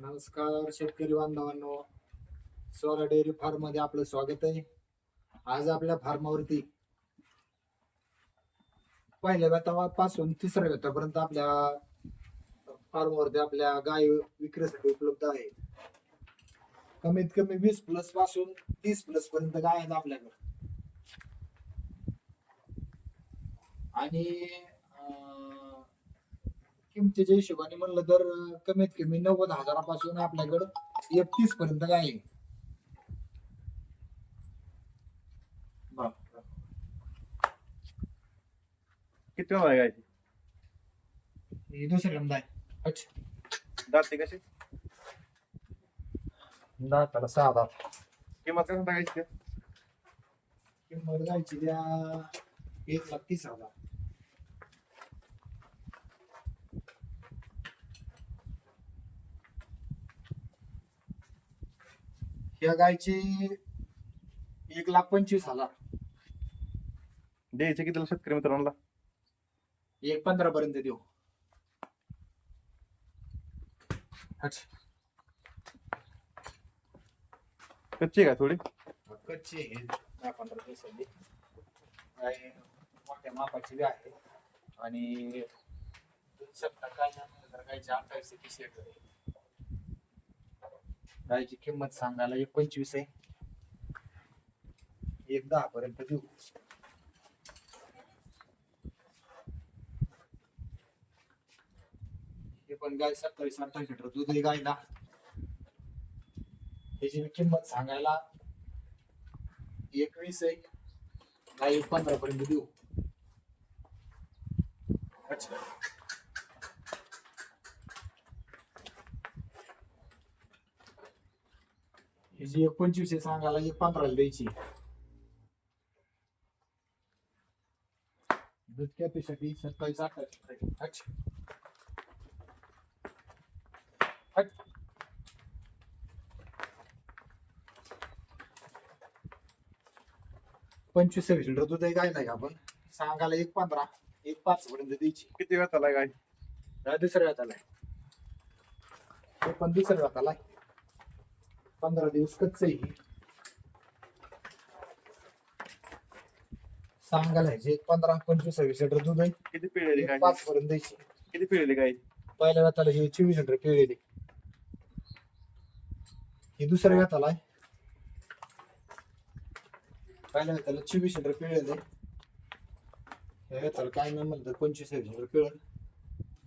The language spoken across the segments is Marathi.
नमस्कार शेतकरी बांधवांनो. सोला डेअरी फार्ममध्ये आपलं स्वागत आहे. आज आपल्या फार्मावरती पहिल्या व्यतापासून तिसऱ्या व्यतापर्यंत आपल्या फार्मवरती आपल्या गाय विक्रीसाठी उपलब्ध आहे. कमीत कमी वीस प्लसपासून तीस प्लस पर्यंत गाय आहेत आपल्याकडे. आणि किमतीच्या हिशोबाने म्हणलं तर कमीत कमी नव्वद हजारापासून आपल्याकडं एकतीस पर्यंत काय आहे. किती वेळा गायची? ही दुसरी नंबर आहे. अच्छा. दाते कशी दाताला सहा दात किंमत कसं टाकायची? किंमत जायची द्या एक लाख तीस हजार. ह्या गायची एक लाख पंचवीस हजार. द्यायचे कितीला शेतकरी मित्रांना? एक पंधरा पर्यंत देऊ. कच्ची आहे का थोडी? कच्ची आहे. दहा पंधरा दिवसांनी आणि मोठ्या मापाची बी आहे. आणि दूध शकता काय नाही म्हणलं तर गायची अठ्ठावीस ते तीस लिटर आहे. गायची किंमत सांगायला एक पंचवीस आहे. एक दहा पर्यंत देऊ. हे पण गाय सत्तावीस अठ्ठावीस लिटर दूध आहे गायला. ह्याची किंमत सांगायला एकवीस आहे. गाय पंधरा पर्यंत देऊ. अच्छा. ही जी एक पंचवीस आहे सांगायला एक पंधराला द्यायची दूध कॅपॅसिटी सत्तावीस अठ्ठावीस. पंचवीस सव्वीस लिटर दूध आहे काय नाही का आपण सांगायला एक पंधरा एक पाच पर्यंत द्यायची किती वेळा आहे गाय दुसऱ्या आहे. हे पण दुसऱ्या हाताला आहे. पंधरा दिवस कच्च आहे. ही. सांगायला एक पंधरा पंचवीस सव्वीस लिटर दूध आहे. किती पिळलेली एक गाय पाच पर्यंत द्यायची. किती पिळलेली गाय पहिल्या व्यताला ही चोवीस लिटर पिळलेली. ही दुसऱ्या व्यताला आहे. पहिल्या व्यताला चोवीस लिटर पिळलेले या व्यताला काय नाही म्हणलं पंचवीस सव्वीस लिटर पिळल.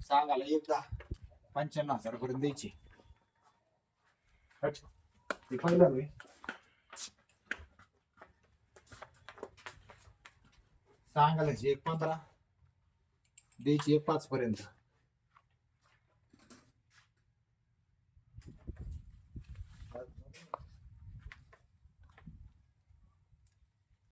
सांगायला एक दहा पंच्याण्णव हजार पर्यंत द्यायची. अच्छा. Yukarıdan सांगायची एक पंधरा. द्यायची एक पाच पर्यंत.